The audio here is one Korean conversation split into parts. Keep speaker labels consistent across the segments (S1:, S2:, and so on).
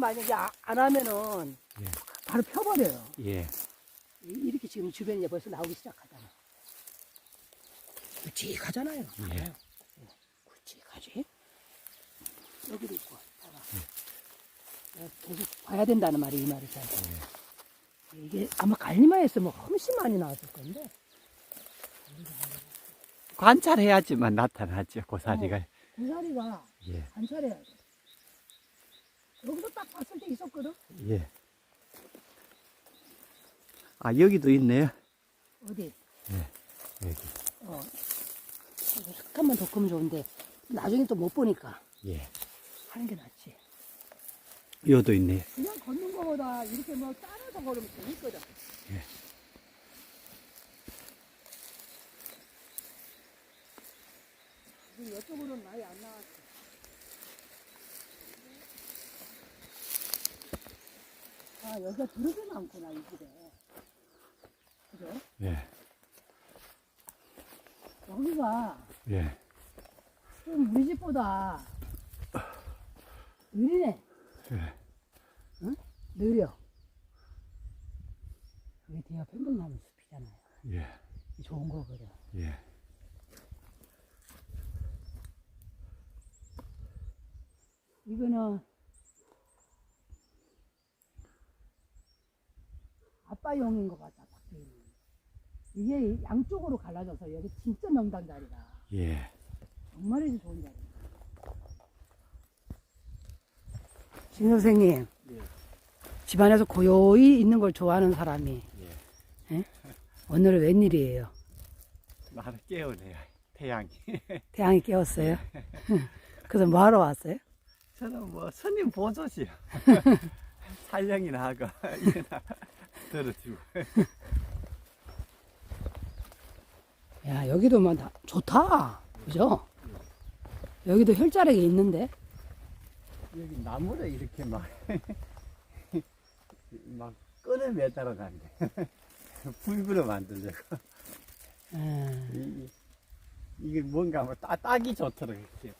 S1: 만약에 아- 안 하면은
S2: 예.
S1: 바로 펴버려요.
S2: 예.
S1: 이- 이렇게 지금 주변에 벌써 나오기 시작하잖아. 굵직하잖아요.
S2: 예.
S1: 예, 굵직하지? 여기도 있고. 봐봐. 내가 계속 봐야 된다는 말이 이 말이잖아. 이게 아마 갈리마에 있으면 훨씬 많이 나왔을 건데.
S2: 관찰해야지만 나타나죠, 고사리가.
S1: 고사리가
S2: 예.
S1: 관찰해야 돼. 여기서 딱 봤을 때 있었거든?
S2: 예. 아, 여기도 있네요.
S1: 어디?
S2: 여기.
S1: 어. 이거 잠깐만 더 크면 좋은데, 나중에 또 못 보니까
S2: 예.
S1: 하는 게 낫지.
S2: 여도 있네요.
S1: 그냥 걷는 거보다 이렇게 뭐 따라서 걸으면 재밌거든.
S2: 예.
S1: 지금 이쪽으로는 많이 안 나왔어. 아, 여기가 두르게 많구나, 이 집에. 그죠?
S2: 예.
S1: 여기가
S2: 예.
S1: 좀 우리 집보다 느리네.
S2: 예.
S1: 느려. 여기 뒤가 편백나무 숲이잖아요.
S2: 예.
S1: 좋은 거거든.
S2: 예.
S1: 이거는 아빠용인 것 같다, 밖에 있는. 이게 양쪽으로 갈라져서 여기 진짜 명당 자리다.
S2: 예.
S1: 정말 좋은 자리. 신 선생님,
S2: 예.
S1: 집안에서 고요히 있는 걸 좋아하는 사람이
S2: 예.
S1: 오늘은 웬일이에요?
S2: 나를 깨우네요, 태양이.
S1: 태양이 깨웠어요. 그래서 뭐 하러 왔어요?
S2: 저는 뭐 스님 보조지요. 촬영이나 하고, 들어주고.
S1: 야, 여기도 뭐 다- 좋다. 그죠? 여기도 혈자락이 있는데.
S2: 여기 나무를 이렇게 막, 막 끈을 매달아 간대. 불구로 만들려고.
S1: 예.
S2: 이, 이게 뭔가 뭐 따, 따기 좋도록 이렇게.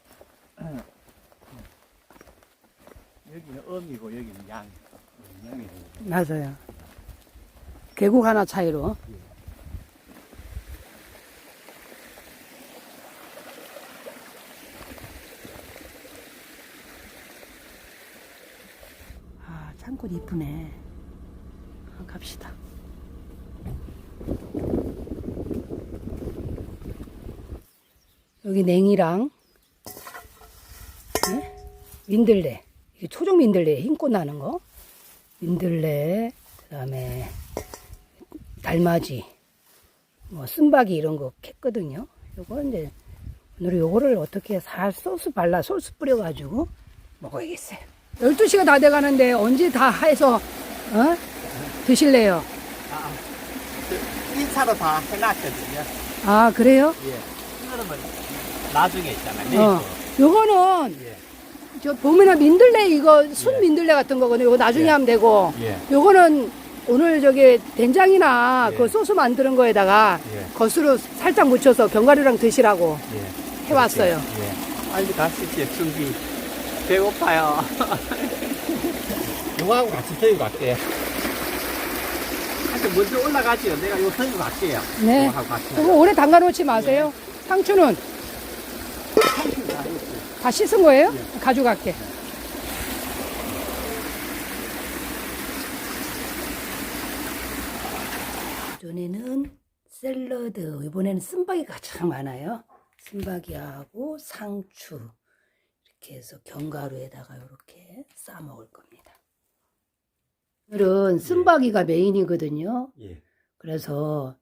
S2: 여기는 음이고 여기는 양. 양이
S1: 맞아요. 계곡 하나 차이로. 아, 창꽃 이쁘네. 아, 갑시다. 여기 냉이랑, 네? 민들레. 이게 초종 민들레 흰꽃 나는 거. 민들레, 그 다음에 달맞이, 뭐 쓴바기 이런 거 캤거든요. 요거 이제 오늘 요거를 어떻게 살 소스 발라 소스 뿌려가지고 먹어야겠어요. 12시가 다 돼가는데 언제 다 해서 어? 드실래요?
S2: 1차로 다 해놨거든요.
S1: 아 그래요?
S2: 예. 그러면 나중에 있잖아요.
S1: 어. 요거는
S2: 예.
S1: 저 보면은 민들레 이거 순
S2: 예.
S1: 민들레 같은 거거든요. 요거 나중에
S2: 예.
S1: 하면 되고
S2: 예.
S1: 요거는 오늘 저기 된장이나
S2: 예.
S1: 그 소스 만드는 거에다가
S2: 예.
S1: 겉으로 살짝 묻혀서 견과류랑 드시라고
S2: 예.
S1: 해왔어요.
S2: 예. 빨리 가시죠. 준비. 배고파요. 이거하고 같이 들고 갈게요. 하여튼 먼저 올라가지요. 내가 이거 들고 갈게요.
S1: 네.
S2: 같이.
S1: 그거 오래 담가놓지 마세요. 상추는
S2: 상추 다 했어요.
S1: 다 씻은 거예요?
S2: 예.
S1: 가져갈게. 전에는 샐러드, 이번에는 쓴바기가 가장 많아요. 쓴바기하고 상추 이렇게 해서 견과류에다가 이렇게 싸 먹을 겁니다. 오늘은 쓴바기가 메인이거든요.
S2: 예.
S1: 그래서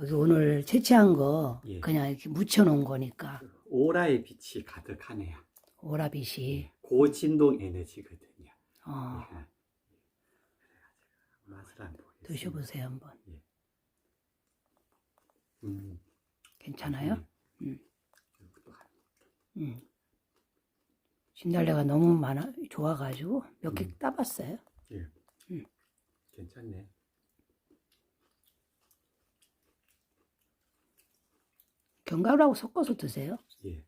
S1: 여기 오늘 채취한 거
S2: 예.
S1: 그냥 이렇게 묻혀 놓은 거니까
S2: 오라의 빛이 가득하네요.
S1: 오라빛이
S2: 고진동 에너지거든요.
S1: 어,
S2: 예. 맛을 한번.
S1: 드셔보세요 한번.
S2: 음.
S1: 괜찮아요? 음.
S2: 한-
S1: 음. 진달래가 너무 많아 좋아가지고 몇 개
S2: 음.
S1: 따봤어요.
S2: 예.
S1: 음.
S2: 괜찮네.
S1: 견과류하고 섞어서 드세요.
S2: 예.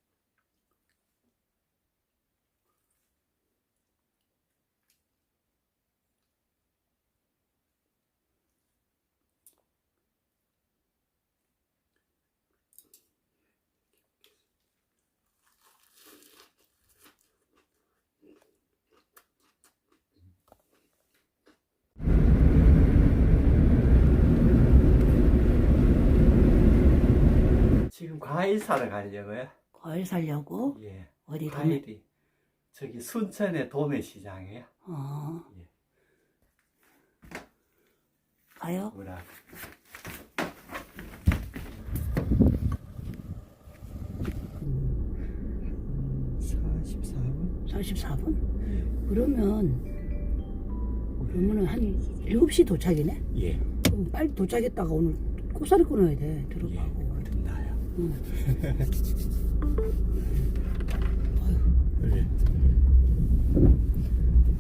S2: 과일 사러 가려고요.
S1: 과일 살려고
S2: 예.
S1: 어디 도매?
S2: 과일이 저기 순천의 도매시장이에요.
S1: 어.
S2: 예.
S1: 가요?
S2: 뭐라. 음, 44분?
S1: 44분?
S2: 예.
S1: 그러면 그러면은 한 7시 도착이네?
S2: 예.
S1: 그럼 빨리 도착했다가 오늘 꽃살이 끊어야 돼. 들어가고. 응.
S2: 예.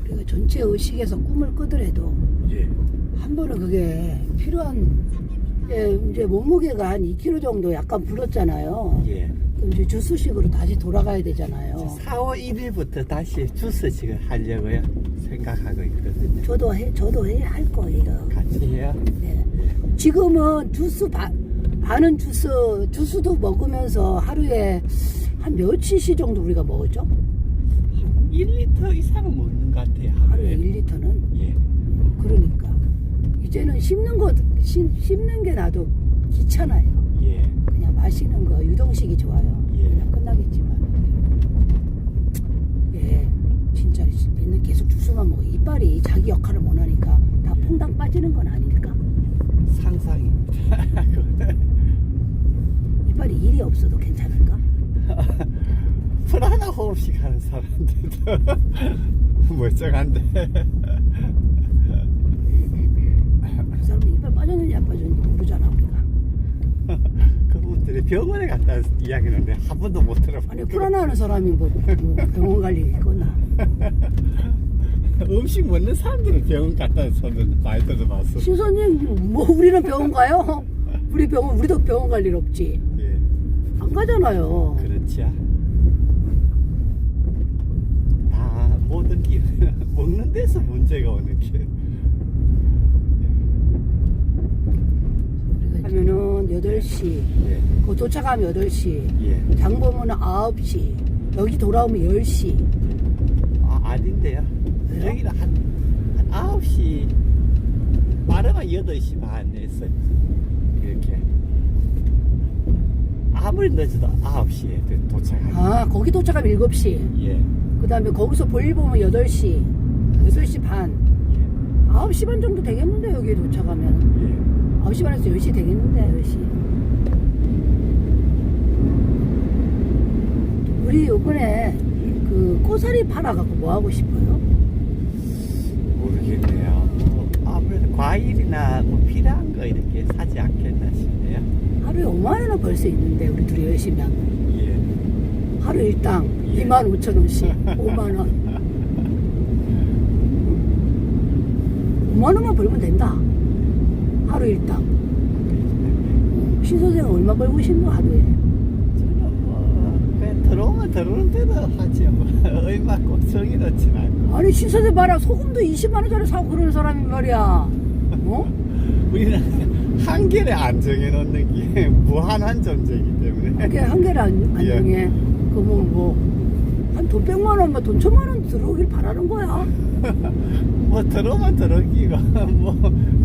S1: 우리가 전체 의식에서 꿈을 꾸더라도
S2: 예.
S1: 한 번은 그게 필요한 예, 이제 몸무게가 한 2kg 정도 약간 불었잖아요.
S2: 예.
S1: 그럼 이제 주스식으로 다시 돌아가야 되잖아요.
S2: 4월 1일부터 다시 주스식을 하려고요. 생각하고 있거든요.
S1: 저도 해, 저도 해, 할 거예요.
S2: 같이 해요?
S1: 네. 지금은 주스 바, 반은 주스 주스도 먹으면서 하루에 한 몇 cc 정도 우리가 먹었죠?
S2: 1리터 이상은 먹는 것 같아요.
S1: 하루에
S2: 하루에.
S1: 1리터는
S2: 예.
S1: 그러니까 이제는 씹는 거 씹, 씹는 게 나도 귀찮아요.
S2: 예.
S1: 그냥 마시는 거 유동식이 좋아요.
S2: 예.
S1: 그냥 끝나겠지만 예 진짜 맨날 계속 주스만 먹어 이빨이 자기 역할을 못 하니까 다 퐁당 빠지는 건 아닐까?
S2: 상상이.
S1: 없어도 괜찮을까?
S2: 불안한 호흡식 하는 사람들도 멀쩡한데.
S1: 그 사람은 이빨 빠졌는지 안 빠졌는지 모르잖아 우리가.
S2: 그분들이 병원에 갔다 이야기는데 한 번도 못 들어봤어요.
S1: 아니 불안해하는 사람이 뭐, 뭐 병원 갈 일이 있거나
S2: 음식 먹는 사람들은 병원 갔다는 소리는 많이 들어봤어.
S1: 신 선생님 뭐 우리는 병원 가요? 우리 병원 우리도 병원 갈 일 없지
S2: 예.
S1: 안 가잖아요.
S2: 그렇지. 다 모든 게 먹는 데서 문제가 오는 게.
S1: 하면은 8시
S2: 예.
S1: 그 도착하면 8시
S2: 예.
S1: 장 보면은 9시 여기 돌아오면 10시
S2: 아, 아닌데요.
S1: 왜요?
S2: 여기는 한, 한 9시, 빠르면 8시 반에서 3일 늦어도 9시에 도착.
S1: 아, 거기 도착하면 7시.
S2: 예.
S1: 그 다음에 거기서 볼일 보면 8시, 6시 반.
S2: 예.
S1: 9시 반 정도 되겠는데, 여기 도착하면.
S2: 예.
S1: 9시 반에서 10시 되겠는데, 10시. 우리 요번에 그 코사리 팔아갖고 뭐 하고 싶어요?
S2: 모르겠네요. 뭐 아무래도 과일이나 뭐 필요한 거 이렇게 사지 않겠
S1: 하루에 5만 원은 벌수 있는데 우리 둘이 열심히 하면
S2: 예.
S1: 하루 일당
S2: 예.
S1: 2만 5천 원씩 5만 원. 5만 원만 벌면 된다. 하루 일당 신 선생은 얼마 벌고 싶노 하루에?
S2: 저는 뭐 그냥 들어오면 들어오는 대로 하지 뭐. 얼마 꼭 정해놓진 않고.
S1: 아니 신 선생 봐라. 소금도 20만 원짜리 사고 그러는 사람이 말이야. 어?
S2: 우리는 한결에 안 정해놓는 게 무한한 존재이기 때문에
S1: 그게 한 개를 안, 안
S2: 예.
S1: 정해 그러면 뭐한 돈 100만 원, 뭐돈 천만 원 들어오길 바라는 거야
S2: 뭐 들어오면 들어오기가 뭐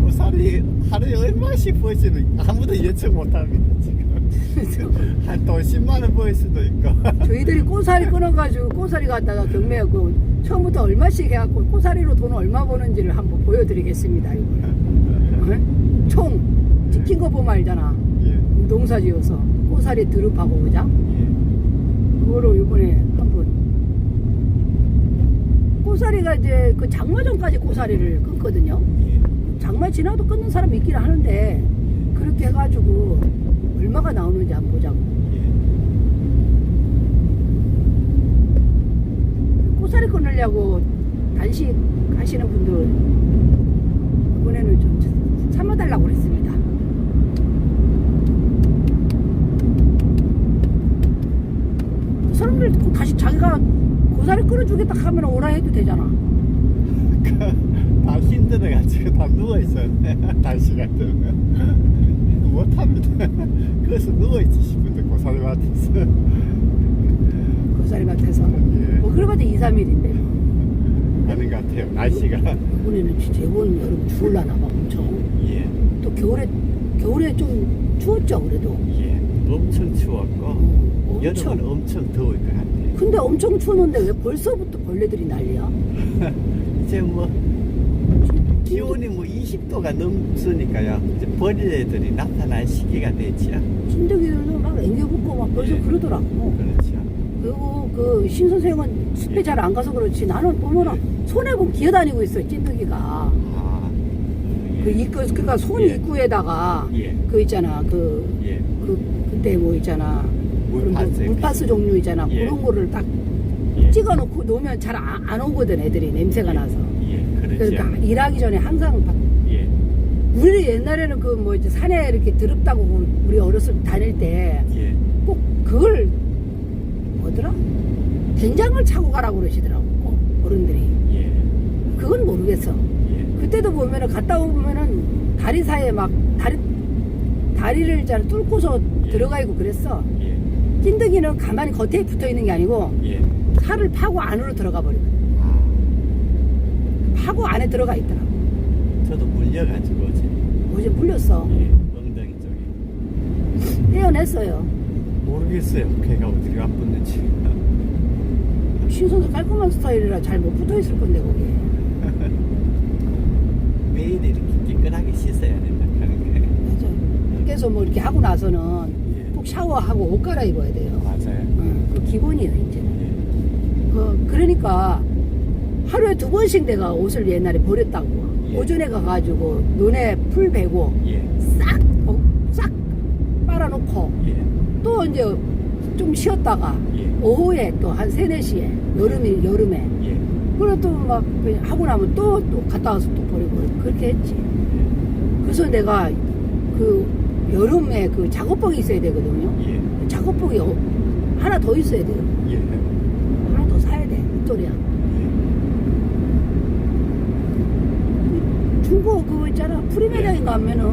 S2: 고사리 하루에 얼마씩 벌지는 아무도 예측 못합니다 지금 한돈 10만 원 벌 수도 있고
S1: 저희들이 꼬사리 끊어가지고 꼬사리 갖다가 경매하고 처음부터 얼마씩 해갖고 꼬사리로 돈 얼마 버는지를 한번 보여드리겠습니다. 이거. 어? 총 찍힌 거 보면 알잖아.
S2: 예,
S1: 농사 지어서 꼬사리 드릅하고 그자.
S2: 예.
S1: 그거로 이번에 한번 꼬사리가 이제 그 장마 전까지 꼬사리를 끊거든요.
S2: 예.
S1: 장마 지나도 끊는 사람 있긴 하는데 그렇게 해가지고 얼마가 나오는지 한번 보자고. 꼬사리 끊으려고 단식 하시는 분들 이번에는 좀 참아달라고 그랬습니다. 그 사람들 꼭 다시 자기가 고사리 끊어주겠다 하면 오라 해도 되잖아.
S2: 다 힘들어가지고 다 누워있었네 날씨 같으면 못합니다 그래서 누워있지 싶은데 고사리 맡아서
S1: 고사리 밭에서.
S2: 예.
S1: 뭐 그래봤자 2, 3일인데.
S2: 하는 것 같아요 날씨가
S1: 이번에는 진짜 이번 여름 추울라나 봐 엄청.
S2: 예,
S1: 또 겨울에 겨울에 좀 추웠죠 그래도.
S2: 예. 엄청 추웠고
S1: 어,
S2: 여름은
S1: 엄청.
S2: 엄청 더울 것 같아요.
S1: 근데 엄청 추웠는데 왜 벌써부터 벌레들이 난리야?
S2: 이제 뭐 기온이 뭐 20도가 넘으니까요. 이제 벌레들이 나타날 시기가 됐죠.
S1: 찐득이들도 막 앵겨붙고 막 벌써
S2: 예.
S1: 그러더라고.
S2: 그렇죠.
S1: 그리고 그 신 선생은 숲에 잘안 가서 그렇지 나는 보면은 손에 보면 기어다니고 있어 찐득이가.
S2: 아,
S1: 그
S2: 예.
S1: 입구 그러니까 손
S2: 예.
S1: 입구에다가
S2: 예.
S1: 그 있잖아 그,
S2: 예.
S1: 그 그때 뭐 있잖아
S2: 물파스.
S1: 물파스 종류 있잖아
S2: 예.
S1: 그런 거를 딱
S2: 예.
S1: 찍어놓고 놓으면 잘 안 오거든 애들이 냄새가 나서.
S2: 예.
S1: 그러니까 일하기 전에 항상 바-
S2: 예.
S1: 우리 옛날에는 그 뭐 이제 산에 이렇게 더럽다고 우리 어렸을 때 다닐 때
S2: 예.
S1: 꼭 그걸 뭐더라? 된장을 차고 가라고 그러시더라고 꼭 어른들이
S2: 예.
S1: 그건 모르겠어
S2: 예.
S1: 그때도 보면은 갔다 오면은 다리 사이에 막 다리 다리를 잘 뚫고서
S2: 예.
S1: 들어가 있고 그랬어
S2: 예.
S1: 찐득이는 가만히 겉에 붙어 있는 게 아니고
S2: 예.
S1: 살을 파고 안으로 들어가 버려
S2: 아,
S1: 파고 안에 들어가 있더라고
S2: 저도 물려가지고 어제
S1: 어제 물렸어
S2: 예. 엉덩이 쪽에
S1: 떼어냈어요
S2: 모르겠어요. 걔가 어떻게 아팠는지.
S1: 신선도 깔끔한 스타일이라 잘 못 붙어 있을 건데 거기에
S2: 매일 이렇게 깨끗하게 씻어야 된다.
S1: 맞아. 그래서 뭐 이렇게 하고 나서는 샤워하고 옷 갈아입어야 돼요.
S2: 맞아요.
S1: 응, 그 기본이에요, 이제는.
S2: 예.
S1: 그, 그러니까 하루에 두 번씩 내가 옷을 옛날에 버렸다고.
S2: 예.
S1: 오전에 가가지고 눈에 풀 베고
S2: 예.
S1: 싹, 어, 싹 빨아놓고
S2: 예.
S1: 또 이제 좀 쉬었다가
S2: 예.
S1: 오후에 또 한 세네 시에 여름이, 여름에.
S2: 예.
S1: 그래 또막 하고 나면 또, 또 갔다 와서 또 버리고 그렇게 했지. 그래서 내가 그 여름에 그 작업복이 있어야 되거든요.
S2: 예.
S1: 작업복이 어- 하나 더 있어야 돼요.
S2: 예.
S1: 하나 더 사야 돼. 윗돌이야. 중고 그거 있잖아. 프리매장에 가면은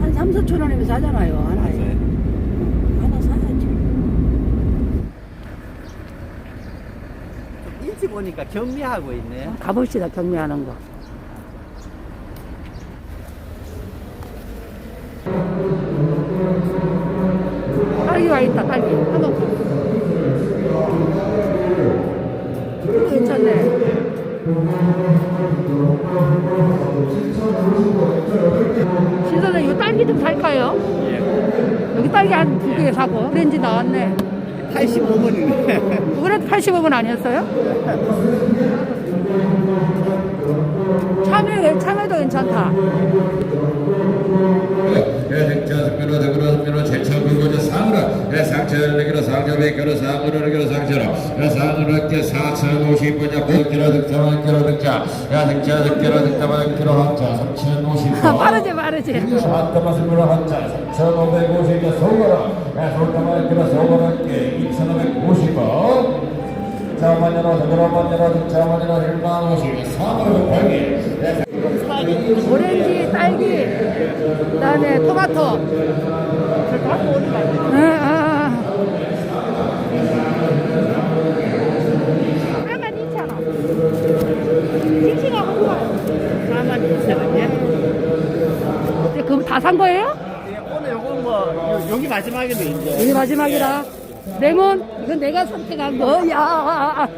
S1: 한 3, 4천 원이면 사잖아요. 하나에.
S2: 맞아요.
S1: 하나 사야지.
S2: 일찍 보니까 경미하고 있네요.
S1: 가봅시다. 경매하는 거. 사고. 오렌지 나왔네.
S2: 85분이네.
S1: 그래도 85분 아니었어요? 참외, 참외도 괜찮다.
S3: 대승자승면허 등으로 제천불고자 상으로 상처를 내기로 상처백기로 상으로 내기로 상처로 상으로 학제 4,050분자 백기로 등자만 기로 등자 야승자 등기로 등자만 기로 학자. 3,050분
S1: 빠르지 빠르지.
S3: 한가마스으로 학자. 3,550자 소거로 야솔가만 기로 소거로 학계 2,550원 자만여로 등으로 만여로 등자만여로 일만 오십 상으로 백기
S1: 오렌지, 딸기 그 다음에 토마토 응, 아. 4만 2천 원 싱싱하고 좋아 4만 2천 원이야? 그럼 다 산 거예요?
S2: 여기 마지막인데 이제.
S1: 이게 마지막이다. 레몬, 이건 내가 선택한 거. 야.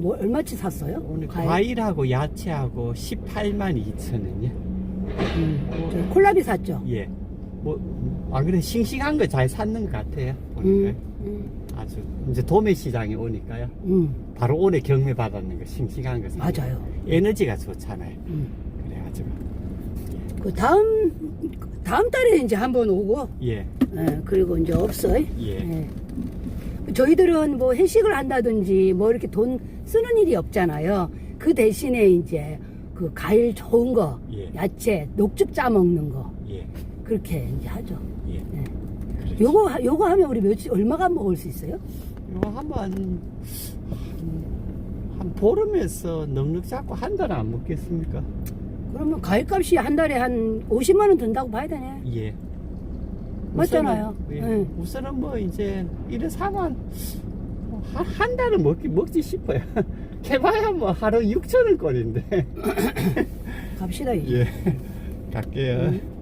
S1: 뭐 얼마치 샀어요?
S2: 오늘 과일 하고 야채하고 18만 2천 원이요.
S1: 음, 저 콜라비 샀죠.
S2: 예. 뭐, 안 그래, 싱싱한 거 잘 샀는 것 같아요. 보니까.
S1: 음, 음,
S2: 아주, 이제 도매시장에 오니까요.
S1: 음,
S2: 바로 오늘 경매 받았는 거, 싱싱한 거. 사.
S1: 맞아요.
S2: 에너지가 좋잖아요.
S1: 음.
S2: 그래가지고.
S1: 그 다음 다음 달에 이제 한번 오고,
S2: 예,
S1: 예, 그리고 이제 없어요.
S2: 예.
S1: 저희들은 뭐 회식을 한다든지 뭐 이렇게 돈 쓰는 일이 없잖아요. 그 대신에 이제 그 과일 좋은 거,
S2: 예.
S1: 야채, 녹즙 짜 먹는 거
S2: 예,
S1: 그렇게 이제 하죠.
S2: 예.
S1: 예. 요거 하- 요거 하면 우리 며칠 얼마가 먹을 수 있어요?
S2: 이거 한번 한, 한 보름에서 넉넉 잡고 한 달에 안 먹겠습니까?
S1: 그러면 과일값이 한 달에 한 50만 원 든다고 봐야 되네.
S2: 예.
S1: 맞잖아요.
S2: 우선은, 예,
S1: 네.
S2: 우선은 뭐 이제 이래 사면 한, 한 달은 먹기 먹지 싶어요. 개봐야 뭐 하루 6천 원거리인데.
S1: 갑시다 이제.
S2: 예. 갈게요.
S1: 음.